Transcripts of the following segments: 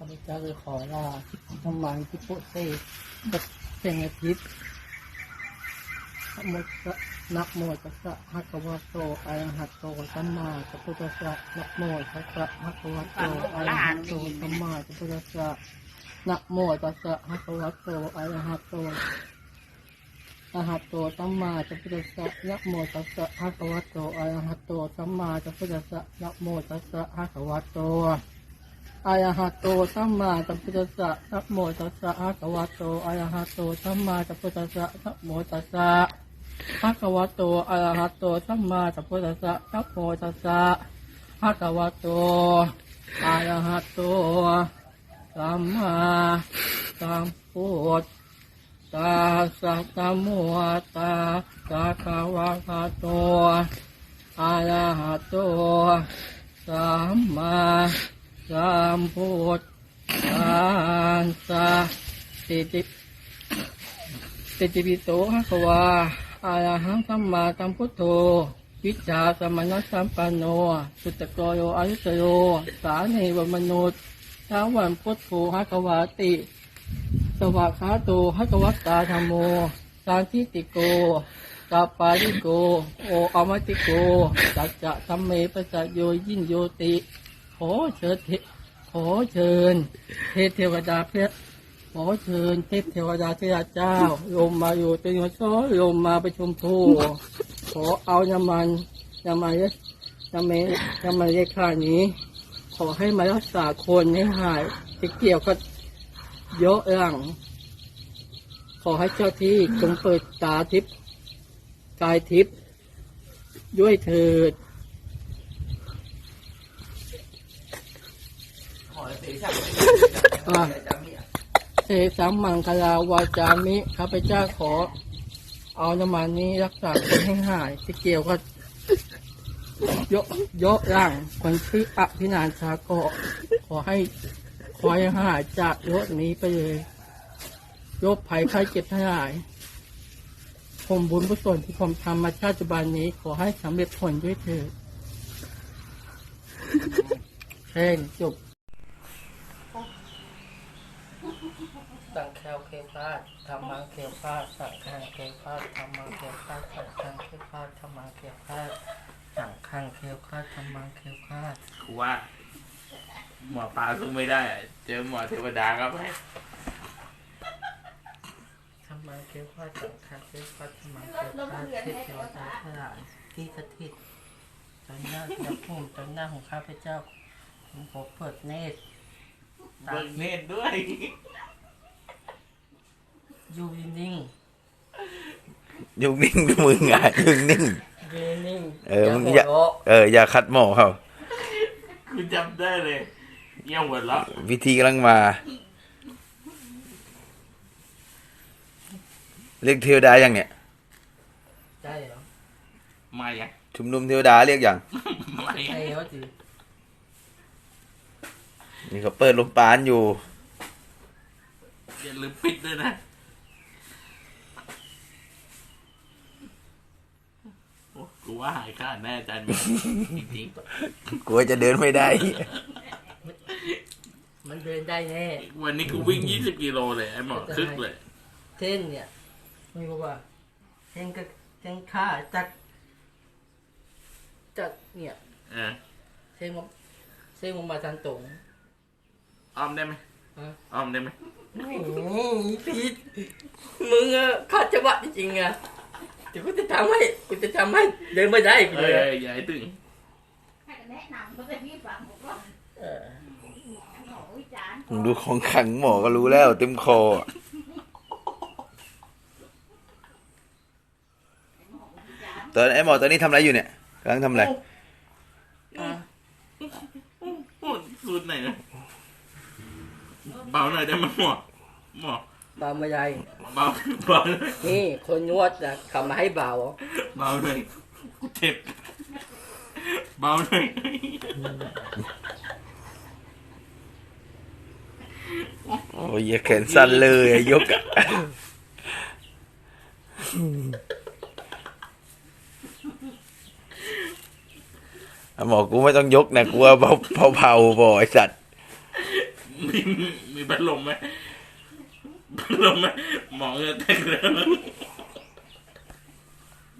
ข้าพเจ้าเลยขอลาน้ำมันที่โปะเซกับเสงอาทิตย์มตัสสะนะโมตัสสะภะคะวะโตอะระหะโตสัมมาสัมพุทธัสสะนะโมตัสสะภะคะวะโตอะระหะโตสัมมาสัมพุทธัสสะนะโมตัสสะภะคะวะโตอะระหะโตอะหัตโตสัมมาสัมพุทธัสสะนะโมตัสสะภะคะวะโตอะระหะโตสัมมาสัมพุทธัสสะนะโมตัสสะภะคะวะโต อะระหะโตสัมมาสัมพุทธัสสะนะโมตัสสะภะคะวะโตอะระหะโตสัมมาสัมพุทธัสสะนะโมตัสสะภะคะวะโตอะระหะโตสัมมาสัมพุทธัสสะนะโมตัสสะภะคะวะโตอะระหะโตสัมมาสัมพุทธตาสัตตมุตาสะคะวะคะโตอะระหะโตสัมมา สัมพุทธัสสะติติติติปิโสภะคะวาอะระหังสัมมาสัมพุทโธวิชาสมณสัมปันโน สุตตะโกโยอายุตโย สาเนวมนุษย์ชาวันพุทโธภะคะวาติ สวากขาโตภะคะวัตตาธรรมโม สานทิติโกสัปาริโก โออมติโก สัจจะธรรมเมปัสสโยยินโยติ ขอเชิญเทขอเชิญเทพเทวดาเพชรขอเชิญเทพเทวดาเทพเจ้าลงมาอยู่เป็นหัวซ้อลงมาประชุมทูขอเอาน้ำมันน้ำมันน้ำเมน้ำมันเลขานี้ ขอให้มารักษาคนให้หายที่เกี่ยวกับเยอะหลังขอให้เจ้าที่จงเปิดตาทิพย์กายทิพย์ด้วยเถิด อะเอสัมมังคลาวาจามิข้าพเจ้าขอ เอาน้ำมันนี้รักษาคนให้หายที่เกี่ยวกับยกยกร่างคนชื่ออภินานชาโกขอให้ขอให้หายจากโรคนี้ไปเลยโรคภัยไข้เจ็บทั้งหลาย ผมบุญกุศลที่ผมทำมาชาติบันนี้ ขอให้สำเร็จผลด้วยเถิดเช่นจบ สังแคลเคพาดธรรมังเคพาดสังขังเคพาดธรรมังเคพาดสังขังเคพาดธรรมังเคพาดสังขังเคพาดธรรมังเคพาดกูว่า หมอปลาสู้ไม่ได้อะเจอหมอเทวดาก็ไปธรรมังเคพาดสังขังเคพาดธรรมังเคพาดเทพเทวดาทั้งหลายที่สถิตตอนหน้าจะพุ่มตอนหน้าของข้าพเจ้าผมขอเปิดเนตรตา เบิกเนตรด้วย อยู่นิ่งยุ่งนิ่งมึงอะยุ่งนิ่งๆยืนนิ่งเออมึงอย่าอย่าหัวเราะเอออย่าคัดหมอเขากูจำได้เลยเยี่ยมหมดแล้ววิธีกำลังมา เรียกเทวดาอย่างเนี่ยใช่เหรอมาอย่างชุมนุมเทวดาเรียกอย่างมาอย่าใช่งเหรอจี นี่เขาเปิดลมปานอยู่ อย่าลืมปิดด้วยนะ โอ้กูว่าหายขาดแน่อาจารย์จริงกลัวจะเดินไม่ได้ มันเดินได้แน่ ๆวันนี้กูวิ่ง20กิโลเลยไอ้หมอคึกเลย เส้นเนี่ยไม่รู้ว่าเส้นก็เส้นขาจากจากเนี่ยเออเส้นมาเส้นมาทางตรง อ้อมได้ไหมฮะอ้อมได้ไหมไม่ผิดมึงอะขาดจังหวะจริงๆอะเดี๋ยวกูจะทำให้กูจะทำให้เดินไม่ได้กูเอเลยออะอย่าให้ตึงให้แนะนำเขาจะพี่ฟังบอกว่าเออหมอวิจารณ์มึงดูของขังหมอก็รู้แล้ว เต็มคออะหมอวิจารณ์ตอนไอ้หมอตอนนี้ทำอะไรอยู่เนี่ยกำลังทำอะไร อะโอ้สุดไหนนะ เบาหน่อยได้ไหมหมอหมอเบาไม่ได้เบาเบาหน่อยนี่คนนวดนะเขามาให้เบาเบาหน่อยกูเจ็บเบาหน่อยโอ้ยอย่าแขนสั้นเลยอะยกอะอะหมอกูไม่ต้องยกนะกูว่าเผาเผาเผาบ่อไอสัตว์ มีมีพัดลมไหมพัดลมไหมหมอเงือแตกเลย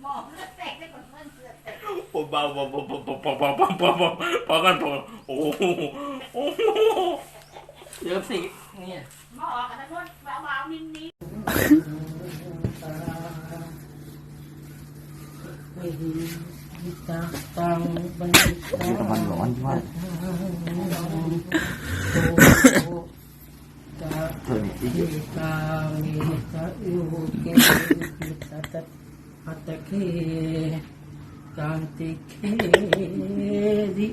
หมอเลือดแตกได้ก่อนเลือดแตกโอ้เบาเบาเบาเบาเบาเบาเบาเบาเบาพอกันพอโอ้โหโอ้โหเดี๋ยวสิเนี่ยหมอกันนะนวดเบาๆนิ่มไม่ดีจักตังบันมีน้ำมันร้อนที่ว่าจะ अतके कांति खेरी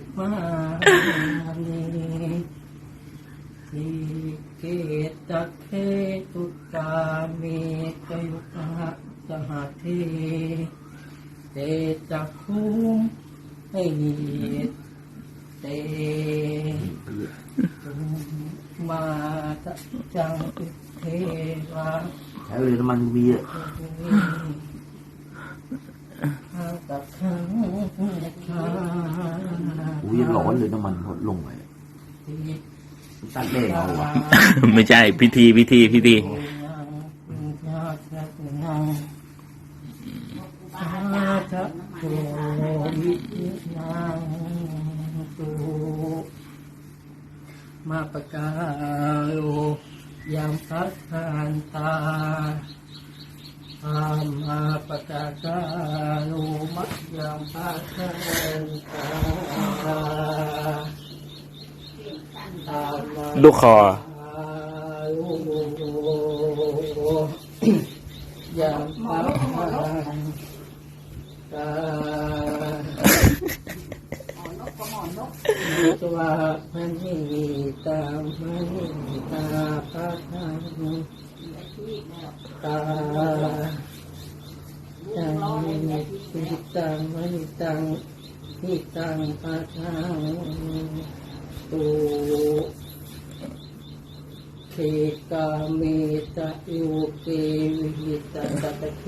के तखे तुका में कयो कहाँ कहाँ थे ते तखूम เตมาจังเทวะใช้เลยน้ำมันมีอะอุ้ยร้อนเลยน้ำมันลดลงไปตัดเด้งเอาวะไม่ใช่พิธีพิธีพิธีสาธุ มาปะกาโลยามพัฒทานตาอามาปะกากาโลมะยามพัฒทานตาตามาลูกคอ ตวะมันยิ่งดีตามมันยิ่งตาพระทังตาตังติตังมันตังทิตังพัะทังตูเทกาเมตะโยเกวิตตาตะเค